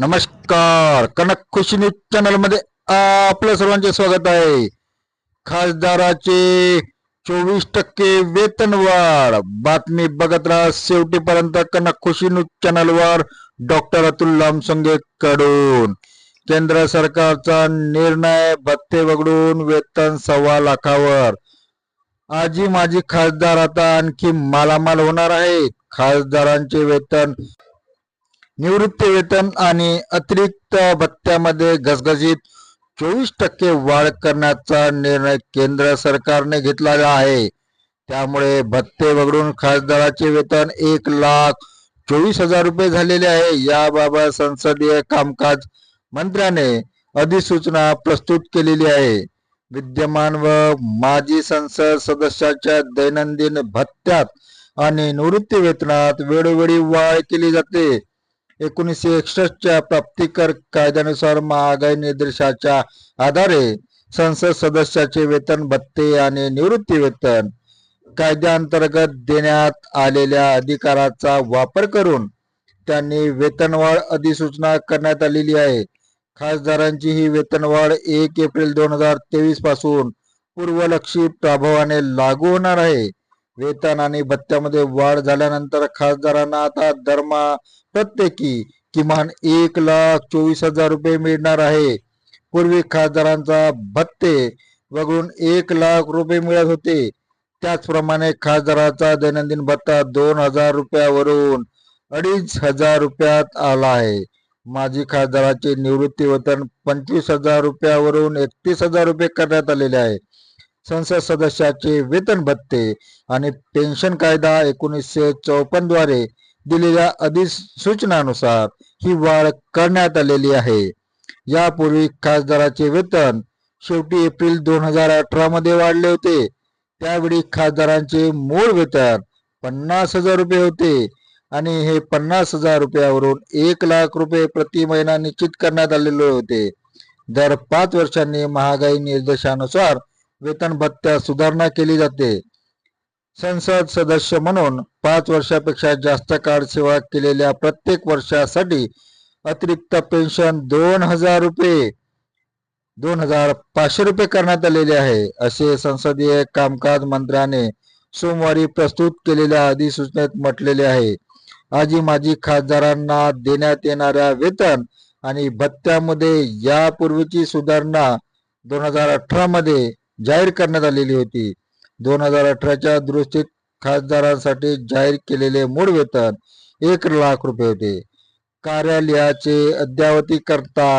नमस्कार. कनक खुशी न्यूज चॅनलमध्ये आपलं सर्वांचे स्वागत आहे. खासदाराचे चोवीस टक्के वेतन वाढ बातमी बघत राहा शेवटीपर्यंत कनक खुशी न्यूज चॅनल वर डॉक्टर अतुल लामसंगे कडून केंद्र सरकारचा निर्णय भत्ते वगळून वेतन सव्वा लाखावर. आजी माजी खासदार आता आणखी मालामाल होणार आहे खासदारांचे वेतन निवृत्ती वेतन आणि अतिरिक्त भत्त्यामध्ये घसघशीत चोवीस टक्के वाढ करण्याचा निर्णय केंद्र सरकारने घेतलेला आहे. त्यामुळे भत्ते वगळून खासदाराचे वेतन एक लाख चोवीस हजार रुपये झालेले आहे. याबाबत संसदीय कामकाज मंत्र्याने अधिसूचना प्रस्तुत केलेली आहे. विद्यमान व माजी संसद सदस्याच्या दैनंदिन भत्त्यात आणि निवृत्ती वेतनात वेळोवेळी वाढ केली जाते. एकोणीसशे एकसष्टच्या प्राप्तिकर कायद्यानुसार महागाई निर्देशाच्या आधारे संसद सदस्याचे वेतन भत्ते आणि निवृत्ती वेतन कायद्याअंतर्गत देण्यात आलेल्या अधिकाराचा वापर करून त्यांनी वेतनवाढ अधिसूचना करण्यात आलेली आहे. खासदारांची ही वेतनवाढ एक एप्रिल दोन हजार तेवीसपासून पूर्वलक्षी प्रभावाने लागू होणार आहे. वेतन आणि भत्त्यामध्ये वाढ झाल्यानंतर खासदारांना आता दरमा प्रत्येकी किमान एक लाख चोवीस हजार रुपये मिळणार आहे. पूर्वी खासदारांचा भत्ते वगळून एक लाख रुपये मिळत होते. त्याचप्रमाणे खासदाराचा दैनंदिन भत्ता दोन हजार रुपयावरून अडीच हजार रुपयात आला आहे. माजी खासदाराचे निवृत्ती वेतन पंचवीस हजार रुपयावरून एकतीस हजार रुपये करण्यात आलेले आहे. संसद सदस्याचे वेतन भत्ते आणि पेन्शन कायदा एकोणीसशे चौपन्नद्वारे दिलेल्या अधिसूचनानुसार ही वाढ करण्यात आलेली आहे. यापूर्वी खासदाराचे वेतन शेवटी एप्रिल दोन हजार अठरा मध्ये वाढले होते. त्यावेळी खासदारांचे मूळ वेतन पन्नास हजार रुपये होते आणि हे पन्नास हजार रुपयावरून एक लाख रुपये प्रति महिना निश्चित करण्यात आलेले होते. दर पाच वर्षांनी महागाई निर्देशानुसार वेतन भत्त्यात सुधारणा केली जाते. संसद सदस्य म्हणून पाच वर्षापेक्षा जास्त काळ सेवा केलेल्या प्रत्येक वर्षासाठी अतिरिक्त पेन्शन दोन हजार रुपये दोन हजार पाचशे रुपये करण्यात आलेले आहे असे संसदीय कामकाज मंत्र्याने सोमवारी प्रस्तुत केलेल्या अधिसूचनेत म्हटलेले आहे. आजी माजी खासदारांना देण्यात येणाऱ्या वेतन आणि भत्त्यामध्ये यापूर्वीची सुधारणा दोन हजार अठरा मध्ये जाहीर करण्यात आलेली होती. दोन हजार अठराच्या दुरुस्तीत खासदारांसाठी जाहीर केलेले मूळ वेतन एक लाख रुपये होते. कार्यालयाचे अद्यावती करता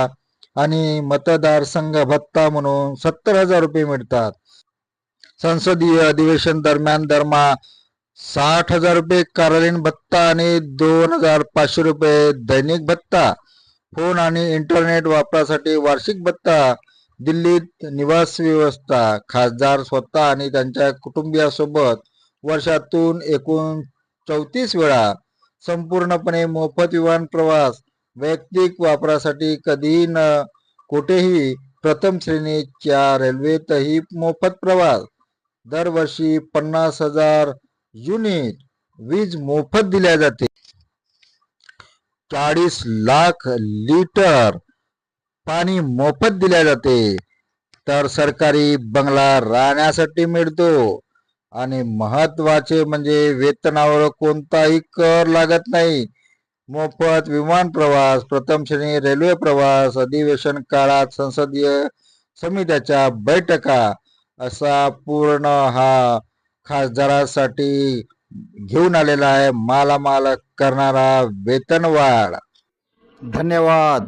आणि मतदारसंघ भत्ता म्हणून सत्तर हजार रुपये मिळतात. संसदीय अधिवेशन दरम्यान दरमा साठ हजार रुपये कार्यालयीन भत्ता आणि दोन हजार पाचशे रुपये दैनिक भत्ता फोन आणि इंटरनेट वापरासाठी वार्षिक भत्ता दिल्लीत निवास व्यवस्था खासदार स्वतः आणि त्यांच्या कुटुंबियासोबत वर्षातून एकूण चौतीस वेळा संपूर्णपणे मोफत विमान प्रवास वैयक्तिक वापरासाठी कधीही न कुठेही प्रथम श्रेणीच्या रेल्वेतही मोफत प्रवास. दरवर्षी पन्नास हजार युनिट वीज मोफत दिल्या जाते. चाळीस लाख लिटर पाणी मोफत दिल्या जाते. तर सरकारी बंगला राहण्यासाठी मिळतो. आणि महत्त्वाचे म्हणजे वेतनावर कोणताही कर लागत नाही. मोफत विमान प्रवास प्रथम श्रेणी रेल्वे प्रवास अधिवेशन काळात संसदीय समित्याच्या बैठका असा पूर्ण हा खासदारासाठी घेऊन आलेला आहे मालामाल करणारा वेतनवाढ. धन्यवाद.